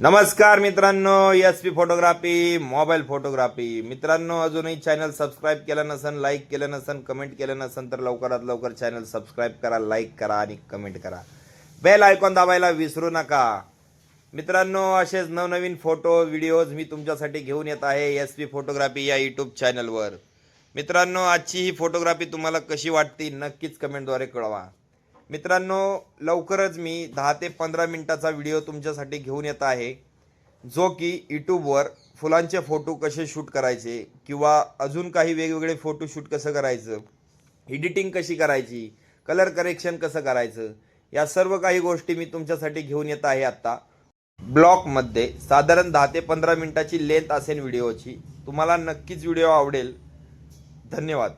नमस्कार मित्रांनो S P photography mobile photography. मित्रांनो अजूनही चॅनल सबस्क्राईब केलं नसन लाईक केलं नसन कमेंट केलं नसन तर लवकरात लवकर चॅनल सबस्क्राईब करा लाईक करा आणि कमेंट करा. बेल आयकॉन दाबायला विसरू नका. मित्रांनो असेच नवनवीन फोटो व्हिडिओज मी तुमच्यासाठी घेऊन येत आहे एस पी फोटोग्राफी या यूट्यूब चॅनलवर मित्रांनो आजची ही फोटोग्राफी तुम्हाला कशी वाटते नक्कीच कमेंटद्वारे कळवा. मित्रांनो लवकरच मी दहा ते पंधरा मिनटाचा व्हिडिओ तुमच्यासाठी घेऊन येत आहे जो की यूट्यूबवर फुलांचे फोटो कसे शूट करायचे किंवा अजून काही वेगवेगळे फोटो शूट कसं करायचं एडिटिंग कशी करायची कलर करेक्शन कसं करायचं या सर्व काही गोष्टी मी तुमच्यासाठी घेऊन येत आहे आत्ता. ब्लॉगमध्ये साधारण दहा ते पंधरा मिनटाची लेंथ असेल व्हिडिओची. तुम्हाला नक्कीच व्हिडिओ आवडेल. धन्यवाद.